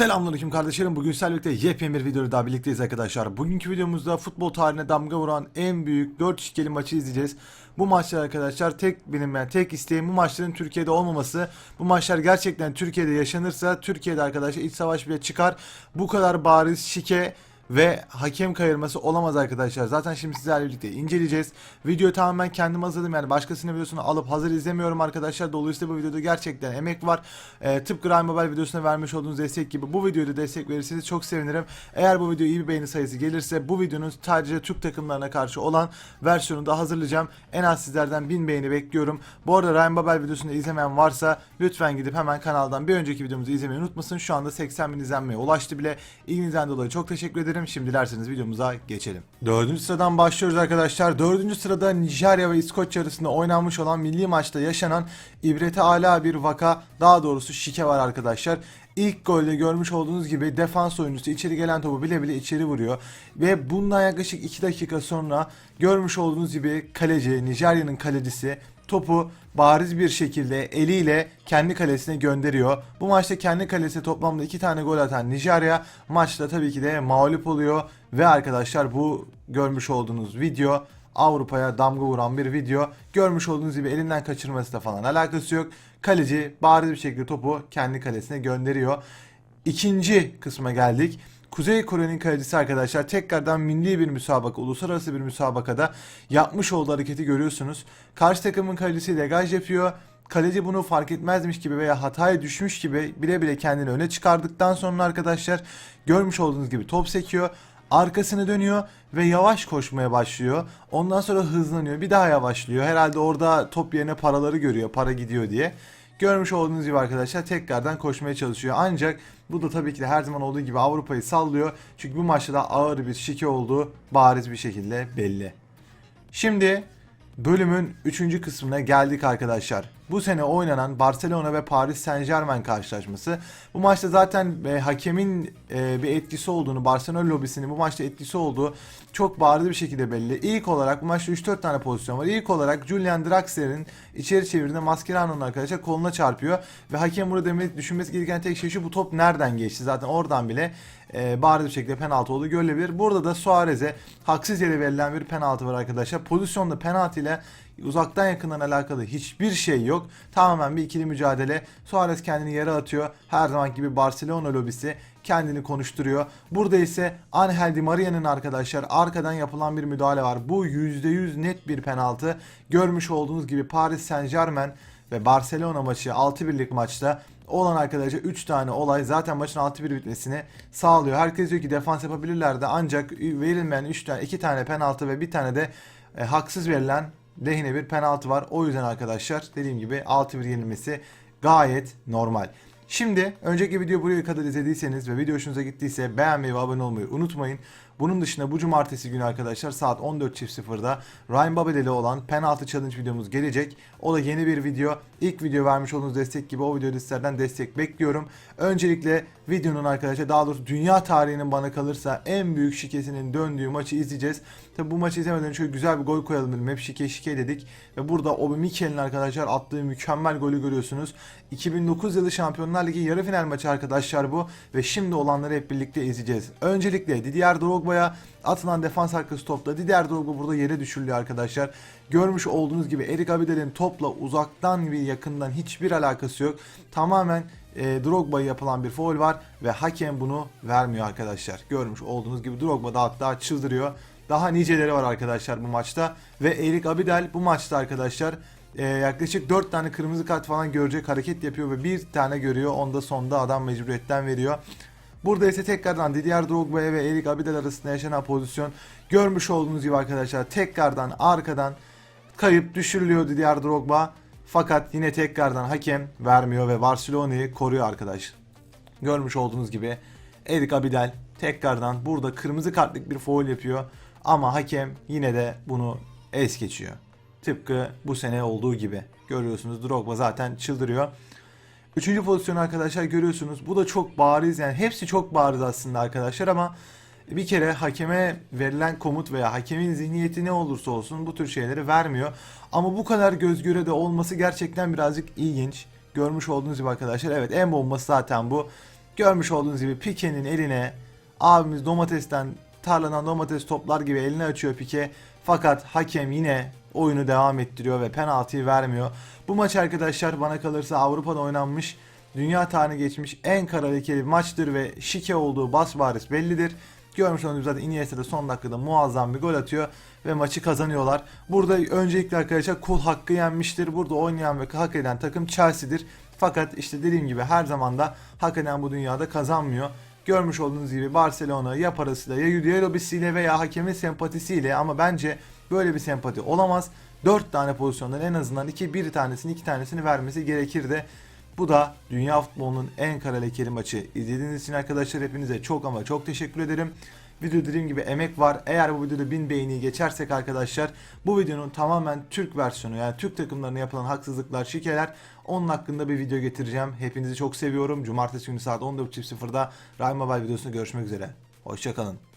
Selamünaleyküm kardeşlerim. Bugün sizlerle birlikte yepyeni bir videoda daha birlikteyiz arkadaşlar. Bugünkü videomuzda futbol tarihine damga vuran en büyük 4 şikeli maçı izleyeceğiz. Bu maçlar arkadaşlar tek benim yani tek isteğim bu maçların Türkiye'de olmaması. Bu maçlar gerçekten Türkiye'de yaşanırsa Türkiye'de arkadaşlar iç savaş bile çıkar. Bu kadar bariz şike ve hakem kayırması olamaz arkadaşlar. Zaten şimdi sizlerle birlikte inceleyeceğiz. Videoyu tamamen kendim hazırladım yani başkasının videosunu alıp hazır izlemiyorum arkadaşlar. Dolayısıyla bu videoda gerçekten emek var. Ee, tıpkı Ryan Mobile videosuna vermiş olduğunuz destek gibi bu videoda destek verirseniz çok sevinirim. Eğer bu video iyi bir beğeni sayısı gelirse bu videonun sadece Türk takımlarına karşı olan versiyonunu da hazırlayacağım. En az sizlerden 1000 beğeni bekliyorum. Bu arada Ryan Mobile videosunu izlemeyen varsa lütfen gidip hemen kanaldan bir önceki videomuzu izlemeyi unutmasın. Şu anda 80 bin izlenmeye ulaştı bile. İlginizden dolayı çok teşekkür ederim. Şimdi dilerseniz videomuza geçelim. Dördüncü sıradan başlıyoruz arkadaşlar. Dördüncü sırada Nijerya ve İskoçya arasında oynanmış olan milli maçta yaşanan ibrete ala bir vaka daha doğrusu şike var arkadaşlar. İlk golde görmüş olduğunuz gibi defans oyuncusu içeri gelen topu bile bile içeri vuruyor. Ve bundan yaklaşık 2 dakika sonra görmüş olduğunuz gibi kaleci, Nijerya'nın kalecisi topu bariz bir şekilde eliyle kendi kalesine gönderiyor. Bu maçta kendi kalesine toplamda 2 tane gol atan Nijerya maçta tabii ki de mağlup oluyor. Ve arkadaşlar bu görmüş olduğunuz video Avrupa'ya damga vuran bir video. Görmüş olduğunuz gibi elinden kaçırması da falan alakası yok. Kaleci bariz bir şekilde topu kendi kalesine gönderiyor. İkinci kısma geldik. Kuzey Kore'nin kalecisi arkadaşlar tekrardan milli bir müsabaka, uluslararası bir müsabakada yapmış olduğu hareketi görüyorsunuz. Karşı takımın kalecisi degaj yapıyor. Kaleci bunu fark etmezmiş gibi veya hataya düşmüş gibi bile bile kendini öne çıkardıktan sonra arkadaşlar görmüş olduğunuz gibi top sekiyor. Arkasını dönüyor ve yavaş koşmaya başlıyor. Ondan sonra hızlanıyor. Bir daha yavaşlıyor. Herhalde orada top yerine paraları görüyor. Para gidiyor diye. Görmüş olduğunuz gibi arkadaşlar tekrardan koşmaya çalışıyor. Ancak bu da tabii ki de her zaman olduğu gibi Avrupa'yı sallıyor. Çünkü bu maçta da ağır bir şike olduğu bariz bir şekilde belli. Şimdi bölümün 3. kısmına geldik arkadaşlar. Bu sene oynanan Barcelona ve Paris Saint Germain karşılaşması. Bu maçta zaten e, hakemin e, bir etkisi olduğunu, Barcelona lobisinin bu maçta etkisi olduğu çok bariz bir şekilde belli. İlk olarak bu maçta 3-4 tane pozisyon var. İlk olarak Julian Draxler'in içeri çevirdiğinde Mascherano'nun arkadaşlar koluna çarpıyor. Ve hakem burada düşünmesi gereken tek şey şu bu top nereden geçti? Zaten oradan bile e, bariz bir şekilde penaltı olduğu görülebilir. Burada da Suarez'e haksız yere verilen bir penaltı var arkadaşlar. Pozisyonda penaltı ile uzaktan yakından alakalı hiçbir şey yok. Tamamen bir ikili mücadele. Suarez kendini yere atıyor. Her zaman gibi Barcelona lobisi kendini konuşturuyor. Burada ise Angel Di Maria'nın arkadaşlar arkadan yapılan bir müdahale var. Bu %100 net bir penaltı. Görmüş olduğunuz gibi Paris Saint Germain ve Barcelona maçı 6-1'lik maçta olan arkadaşlar 3 tane olay zaten maçın 6-1 bitmesini sağlıyor. Herkes diyor ki defans yapabilirlerdi ancak verilmeyen 3 tane 2 tane penaltı ve bir tane de e, haksız verilen lehine bir penaltı var. O yüzden arkadaşlar dediğim gibi 6-1 yenilmesi gayet normal. Şimdi önceki video buraya kadar izlediyseniz ve video hoşunuza gittiyse beğenmeyi ve abone olmayı unutmayın. Bunun dışında bu cumartesi günü arkadaşlar saat 14.00'da Ryan Babel ile olan penaltı challenge videomuz gelecek. O da yeni bir video. İlk video vermiş olduğunuz destek gibi o videoda sizlerden destek bekliyorum. Öncelikle videonun arkadaşlar daha doğrusu dünya tarihinin bana kalırsa en büyük şikesinin döndüğü maçı izleyeceğiz. Tabi bu maçı izlemeden önce güzel bir gol koyalım dedim. Hep şike şike dedik. Ve burada Obi Mikel'in arkadaşlar attığı mükemmel golü görüyorsunuz. 2009 yılı Şampiyonlar Ligi yarı final maçı arkadaşlar bu. Ve şimdi olanları hep birlikte izleyeceğiz. Öncelikle Didier Drogba'ya atılan defans arkası topla Didier Drogba burada yere düşürülüyor arkadaşlar. Görmüş olduğunuz gibi Erik Abidel'in topla uzaktan bir yakından hiçbir alakası yok. Tamamen e, Drogba'ya yapılan bir foul var ve hakem bunu vermiyor arkadaşlar. Görmüş olduğunuz gibi Drogba da hatta çıldırıyor. Daha niceleri var arkadaşlar bu maçta ve Erik Abidal bu maçta arkadaşlar e, yaklaşık 4 tane kırmızı kart falan görecek hareket yapıyor ve bir tane görüyor. Onda sonda adam mecburiyetten veriyor. Burada ise tekrardan Didier Drogba'ya ve Erik Abidal arasında yaşanan pozisyon görmüş olduğunuz gibi arkadaşlar tekrardan arkadan kayıp düşürülüyor Didier Drogba. Fakat yine tekrardan hakem vermiyor ve Barcelona'yı koruyor arkadaş. Görmüş olduğunuz gibi Erik Abidal tekrardan burada kırmızı kartlık bir foul yapıyor. Ama hakem yine de bunu es geçiyor. Tıpkı bu sene olduğu gibi. Görüyorsunuz Drogba zaten çıldırıyor. Üçüncü pozisyon arkadaşlar görüyorsunuz. Bu da çok bariz yani hepsi çok bariz aslında arkadaşlar ama bir kere hakeme verilen komut veya hakemin zihniyeti ne olursa olsun bu tür şeyleri vermiyor. Ama bu kadar göz göre de olması gerçekten birazcık ilginç. Görmüş olduğunuz gibi arkadaşlar evet en bombası zaten bu. Görmüş olduğunuz gibi Pike'nin eline abimiz domatesten tarladan domates toplar gibi elini açıyor Pike. Fakat hakem yine oyunu devam ettiriyor ve penaltıyı vermiyor. Bu maç arkadaşlar bana kalırsa Avrupa'da oynanmış dünya tarihine geçmiş en kara lekeli maçtır ve şike olduğu bas bariz bellidir. Görmüş olduğunuz zaten Iniesta da son dakikada muazzam bir gol atıyor ve maçı kazanıyorlar. Burada öncelikle arkadaşlar kul hakkı yenmiştir. Burada oynayan ve hak eden takım Chelsea'dir. Fakat işte dediğim gibi her zaman da hak eden bu dünyada kazanmıyor. Görmüş olduğunuz gibi Barcelona ya parasıyla ya Euro lobisiyle veya hakemin sempatisiyle ama bence böyle bir sempati olamaz. 4 tane pozisyondan en azından 2 bir tanesini 2 tanesini vermesi gerekirdi. Bu da dünya futbolunun en kara lekeli maçı. İzlediğiniz için arkadaşlar hepinize çok ama çok teşekkür ederim. Video dediğim gibi emek var. Eğer bu videoda 1000 beğeni geçersek arkadaşlar bu videonun tamamen Türk versiyonu yani Türk takımlarına yapılan haksızlıklar, şikeler onun hakkında bir video getireceğim. Hepinizi çok seviyorum. Cumartesi günü saat 14.00'da Ryan Mobile videosunda görüşmek üzere. Hoşçakalın.